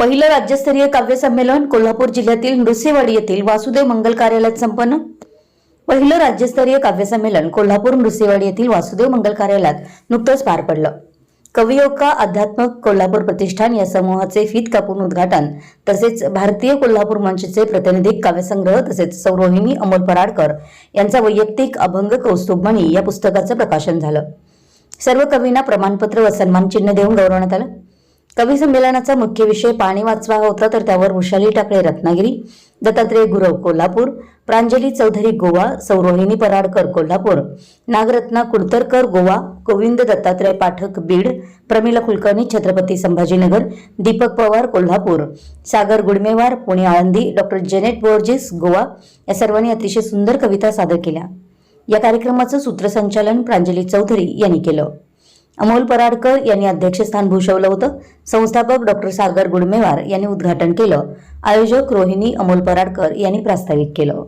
पहिलं राज्यस्तरीय काव्यसंमेलन कोल्हापूर जिल्ह्यातील नृसिंहवाडी येथील वासुदेव मंगल कार्यालयात संपन्न. पहिलं राज्यस्तरीय काव्यसंमेलन कोल्हापूर नृसिंहवाडी येथील वासुदेव मंगल कार्यालयात नुकतंच पार पडलं. कवियोका अध्यात्मक कोल्हापूर प्रतिष्ठान या समूहाचे फीत कापून उद्घाटन तसेच भारतीय कोल्हापूर मंचचे प्रतिनिधिक काव्यसंग्रह तसेच सौरोहिणी अमोल पराडकर यांचा वैयक्तिक अभंग कौस्तुभमणी या पुस्तकाचं प्रकाशन झालं. सर्व कवींना प्रमाणपत्र व सन्मानचिन्ह देऊन गौरवण्यात आलं. कवी संमेलनाचा मुख्य विषय पाणी वाचवा होता तर त्यावर वृषाली टाकळे रत्नागिरी दत्तात्रय गुरव कोल्हापूर प्रांजली चौधरी गोवा सौरोहिणी पराडकर कोल्हापूर नागरत्ना कुडतरकर गोवा गोविंद दत्तात्रय पाठक बीड प्रमिला कुलकर्णी छत्रपती संभाजीनगर दीपक पवार कोल्हापूर सागर गुडमेवार पुणे आळंदी डॉक्टर जेनेट बोर्जेस गोवा या सर्वांनी अतिशय सुंदर कविता सादर केल्या. या कार्यक्रमाचं सूत्रसंचालन प्रांजली चौधरी यांनी केलं. अमोल पराडकर यांनी अध्यक्षस्थान भूषवलं होतं. संस्थापक डॉक्टर सागर गुडमेवार यांनी उद्घाटन केलं. आयोजक रोहिणी अमोल पराडकर यांनी प्रास्ताविक केलं.